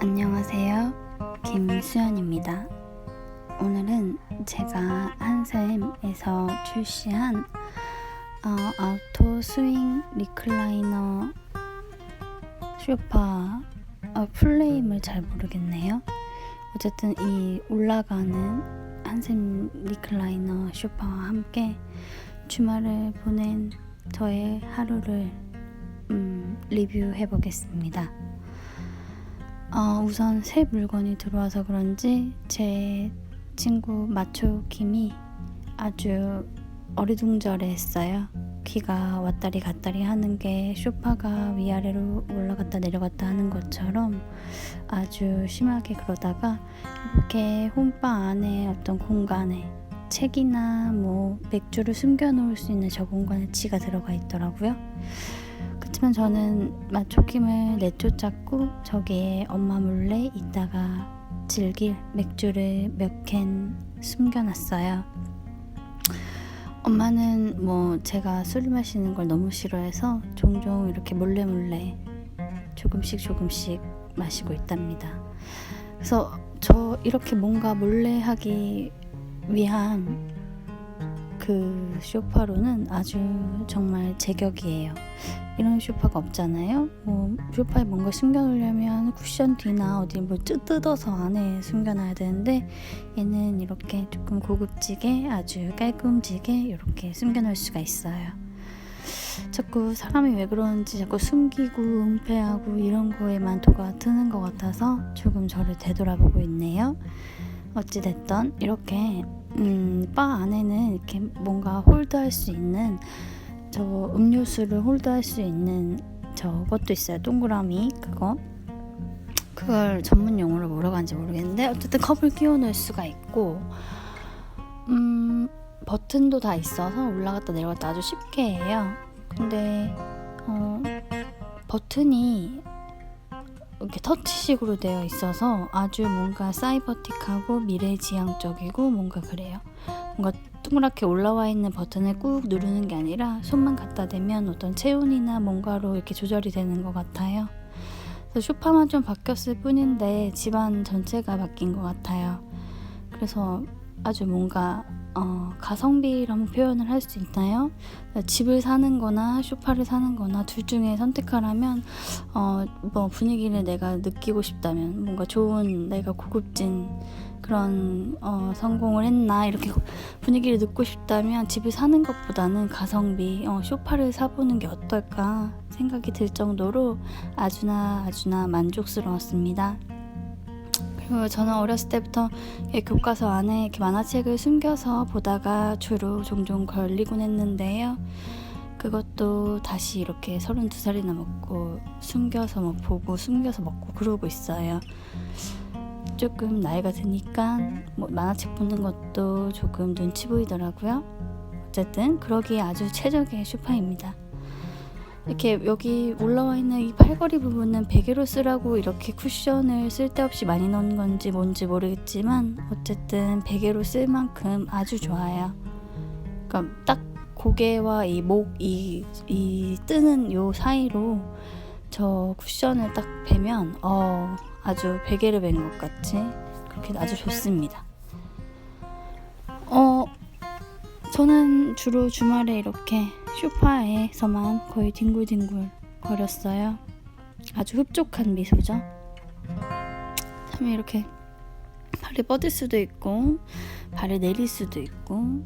안녕하세요. 김수연입니다. 오늘은 제가 한샘에서 출시한 어, 아우토 스윙 리클라이너 쇼파 어, 풀네임을 잘 모르겠네요. 어쨌든 이 올라가는 한샘 리클라이너 쇼파와 함께 주말을 보낸 저의 하루를 음, 리뷰해 보겠습니다. 어, 우선 새 물건이 들어와서 그런지 제 친구 마초 김이 아주 어리둥절했어요. 귀가 왔다리 갔다리 하는 게 쇼파가 위아래로 올라갔다 내려갔다 하는 것처럼 아주 심하게 그러다가 이렇게 홈바 안에 어떤 공간에 책이나 뭐 맥주를 숨겨 놓을 수 있는 저 공간에 지가 들어가 있더라고요. 그렇지만 저는 마초킴을 내쫓았고 저기에 엄마 몰래 이따가 즐길 맥주를 몇 캔 숨겨놨어요. 엄마는 뭐 제가 술 마시는 걸 너무 싫어해서 종종 이렇게 몰래 몰래 조금씩 조금씩 마시고 있답니다. 그래서 저 이렇게 뭔가 몰래 하기 위한 그 쇼파로는 아주 정말 제격이에요. 이런 쇼파가 없잖아요. 뭐 쇼파에 뭔가 숨겨놓으려면 쿠션 뒤나 어디 뭐 뜯- 뜯어서 안에 숨겨놔야 되는데 얘는 이렇게 조금 고급지게 아주 깔끔지게 이렇게 숨겨놓을 수가 있어요. 자꾸 사람이 왜 그러는지 자꾸 숨기고 은폐하고 이런 거에만 도가 트는 것 같아서 조금 저를 되돌아보고 있네요. 어찌됐던 이렇게 음, 바 안에는 이렇게 뭔가 홀드할 수 있는 저 음료수를 홀드할 수 있는 저것도 있어요. 동그라미 그거. 그걸 전문 용어로 뭐라고 하는지 모르겠는데 어쨌든 컵을 끼워 넣을 수가 있고 음, 버튼도 다 있어서 올라갔다 내려갔다 아주 쉽게 해요. 근데 어, 버튼이 이렇게 터치식으로 되어 있어서 아주 뭔가 사이버틱하고 미래지향적이고 뭔가 그래요. 뭔가 동그랗게 올라와 있는 버튼을 꾹 누르는 게 아니라 손만 갖다 대면 어떤 체온이나 뭔가로 이렇게 조절이 되는 것 같아요. 그래서 쇼파만 좀 바뀌었을 뿐인데 집안 전체가 바뀐 것 같아요. 그래서 아주 뭔가 어, 가성비라고 표현을 할 수 있나요? 집을 사는 거나 쇼파를 사는 거나 둘 중에 선택하라면 어, 뭐 분위기를 내가 느끼고 싶다면 뭔가 좋은 내가 고급진 그런 어, 성공을 했나 이렇게 분위기를 듣고 싶다면 집을 사는 것보다는 가성비 어, 쇼파를 사보는 게 어떨까 생각이 들 정도로 아주나 아주나 만족스러웠습니다. 그리고 저는 어렸을 때부터 교과서 안에 이렇게 만화책을 숨겨서 보다가 주로 종종 걸리곤 했는데요. 그것도 다시 이렇게 32살이나 먹고 숨겨서 뭐 보고 숨겨서 먹고 그러고 있어요. 조금 나이가 드니까 뭐 만화책 보는 것도 조금 눈치 보이더라고요. 어쨌든 그러기에 아주 최적의 쇼파입니다. 이렇게 여기 올라와 있는 이 팔걸이 부분은 베개로 쓰라고 이렇게 쿠션을 쓸데없이 많이 넣은 건지 뭔지 모르겠지만 어쨌든 베개로 쓸 만큼 아주 좋아요. 그러니까 딱 고개와 이 목, 이, 이 뜨는 요 사이로 저 쿠션을 딱 베면 어 아주 베개를 벤 것 같이 그렇게 아주 좋습니다. 어 저는 주로 주말에 이렇게 쇼파에서만 거의 뒹굴뒹굴 거렸어요. 아주 흡족한 미소죠. 참 이렇게 발을 뻗을 수도 있고 발을 내릴 수도 있고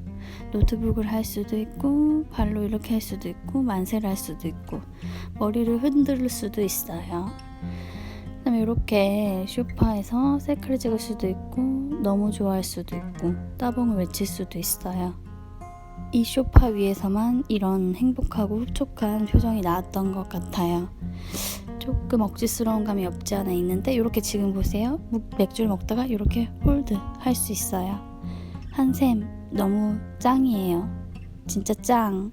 노트북을 할 수도 있고 발로 이렇게 할 수도 있고 만세를 할 수도 있고 머리를 흔들 수도 있어요. 그다음에 이렇게 쇼파에서 셀카를 찍을 수도 있고 너무 좋아할 수도 있고 따봉을 외칠 수도 있어요. 이 쇼파 위에서만 이런 행복하고 흡족한 표정이 나왔던 것 같아요. 조금 억지스러운 감이 없지 않아 있는데 이렇게 지금 보세요. 묵- 맥주를 먹다가 이렇게 홀드 할 수 있어요. 한샘 너무 짱이에요. 진짜 짱.